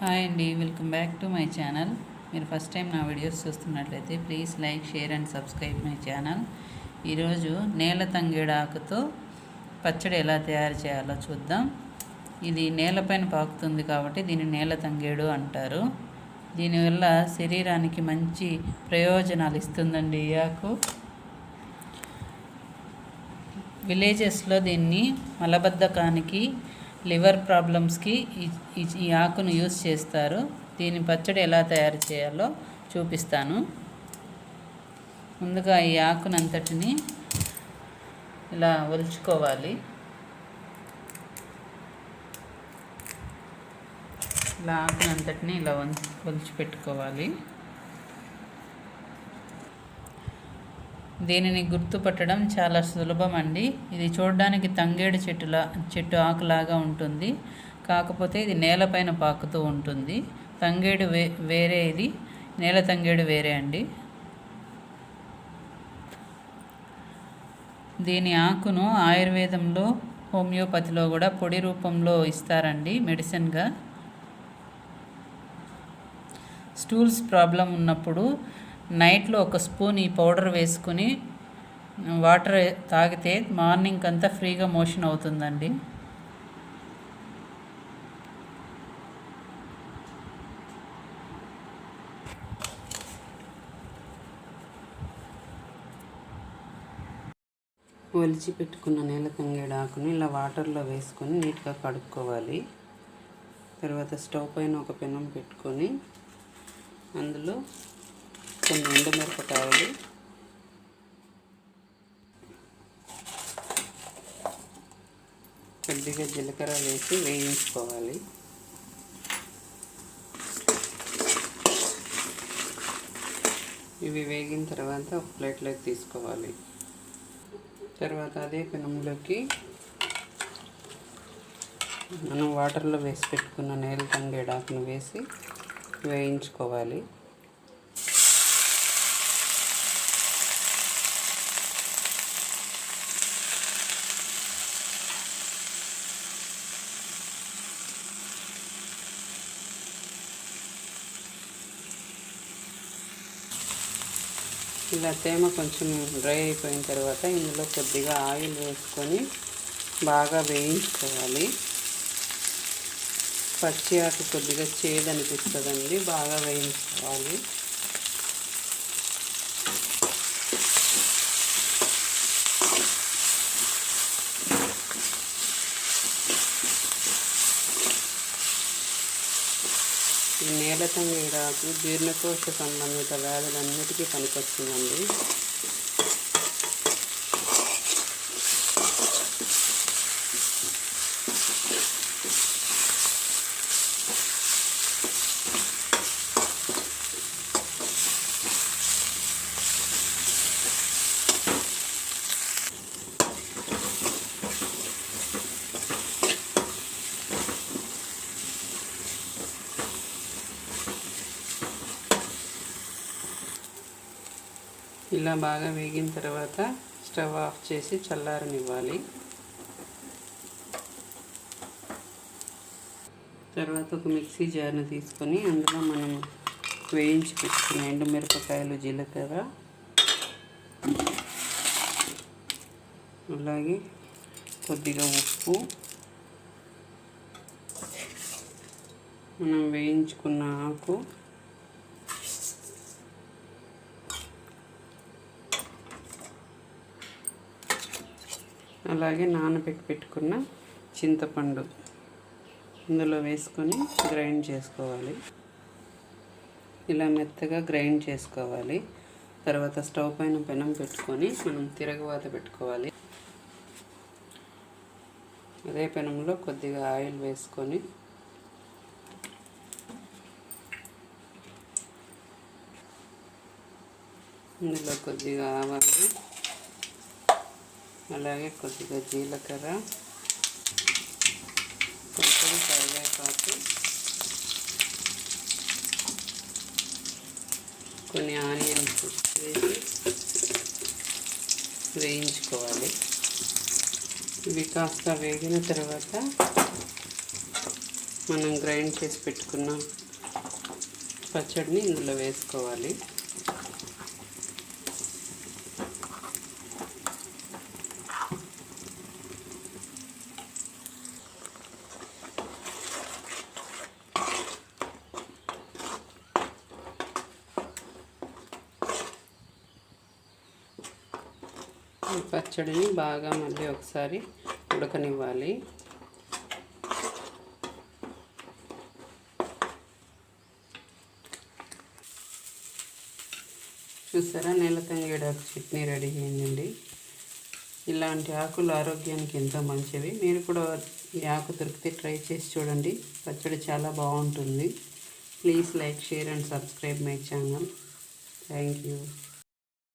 Hi అండి welcome back to my channel. మీరు first time నా వీడియోస్ చూస్తున్నట్లయితే please like share and subscribe my channel. ఈరోజు నేల తంగేడాకుతో పచ్చడి ఎలా తయారు చేయాలో చూద్దాం. ఇది నేలపైన పాకుతుంది కాబట్టి దీన్ని నేల తంగేడు అంటారు. దీనివల్ల శరీరానికి మంచి ప్రయోజనాలు ఇస్తుందండి ఈ ఆకు. విలేజెస్లో దీన్ని మలబద్ధకానికి లివర్ ప్రాబ్లమ్స్కి ఈ ఈ ఆకును యూస్ చేస్తారు. దీని పచ్చడి ఎలా తయారు చేయాలో చూపిస్తాను. ముందుగా ఈ ఆకునంతటిని ఇలా ఒలుచుకోవాలి. ఇలా ఆకునంతటిని ఇలా ఒలిచి పెట్టుకోవాలి దీనిని గుర్తుపట్టడం చాలా సులభం అండి ఇది చూడడానికి తంగేడు చెట్టులా చెట్టు ఆకులాగా ఉంటుంది. కాకపోతే ఇది నేలపైన పాకుతూ ఉంటుంది. తంగేడు వే వేరే ఇది. నేల తంగేడు వేరే అండి. దీని ఆకును ఆయుర్వేదంలో హోమియోపతిలో కూడా పొడి రూపంలో ఇస్తారండి మెడిసిన్గా. స్టూల్స్ ప్రాబ్లం ఉన్నప్పుడు నైట్లో ఒక స్పూన్ ఈ పౌడర్ వేసుకుని వాటర్ తాగితే మార్నింగ్ అంతా ఫ్రీగా మోషన్ అవుతుందండి. ఒలిచి పెట్టుకున్న నేల తంగేడు ఆకుని ఇలా వాటర్లో వేసుకొని నీట్గా కడుక్కోవాలి. తర్వాత స్టవ్ పైన ఒక పెనం పెట్టుకొని అందులో కొన్ని ఎండుమిరపకాయలు కొద్దిగా జీలకర్ర వేసి వేయించుకోవాలి. ఇవి వేగిన తర్వాత ఒక ప్లేట్లోకి తీసుకోవాలి. తర్వాత అదే పెనంలోకి మనం వాటర్లో వేసి పెట్టుకున్న నేల తంగేడాకును వేసి వేయించుకోవాలి. ఇలా తేమ కొంచెం డ్రై అయిపోయిన తర్వాత ఇందులో కొద్దిగా ఆయిల్ వేసుకొని బాగా వేయించుకోవాలి. పచ్చి ఆకు కొద్దిగా చేదనిపిస్తుందండి బాగా వేయించుకోవాలి. నేల తంగేడాకు జీర్ణకోశ సంబంధిత వ్యాధులన్నిటికీ పనికొస్తుందండి. ఇలా బాగా వేగిన తర్వాత స్టవ్ ఆఫ్ చేసి చల్లారనివ్వాలి. తర్వాత ఒక మిక్సీ జార్ని తీసుకొని అందులో మనం వేయించి పెట్టుకున్న ఎండుమిరపకాయలు జీలకర్ర అలాగే కొద్దిగా ఉప్పు. మనం వేయించుకున్న ఆకు అలాగే నానబెట్టి పెట్టుకున్న చింతపండు ఇందులో వేసుకొని గ్రైండ్ చేసుకోవాలి. ఇలా మెత్తగా గ్రైండ్ చేసుకోవాలి. తర్వాత స్టవ్ పైన పెనం పెట్టుకొని మనం తిరగవాత పెట్టుకోవాలి. అదే పెనంలో కొద్దిగా ఆయిల్ వేసుకొని ఇందులో కొద్దిగా ఆవాలు అలాగే కొద్దిగా జీలకర్ర కొంచెం కరివేపాకు కొన్ని ఆనియన్స్ వేసి వేయించుకోవాలి. ఇవి కాస్త వేగిన తర్వాత మనం గ్రైండ్ చేసి పెట్టుకున్న పచ్చడిని ఇందులో వేసుకోవాలి. ఈ పచ్చడిని బాగా మళ్ళీ ఒకసారి ఉడకనివ్వాలి. చూసారా నెల తంగేడాకు చట్నీ రెడీ అయిందండి. ఇలాంటి ఆకులు ఆరోగ్యానికి ఎంతో మంచివి. మీరు కూడా ఈ ఆకు దొరికితే ట్రై చేసి చూడండి. పచ్చడి చాలా బాగుంటుంది. Please like share and subscribe my channel. Thank you.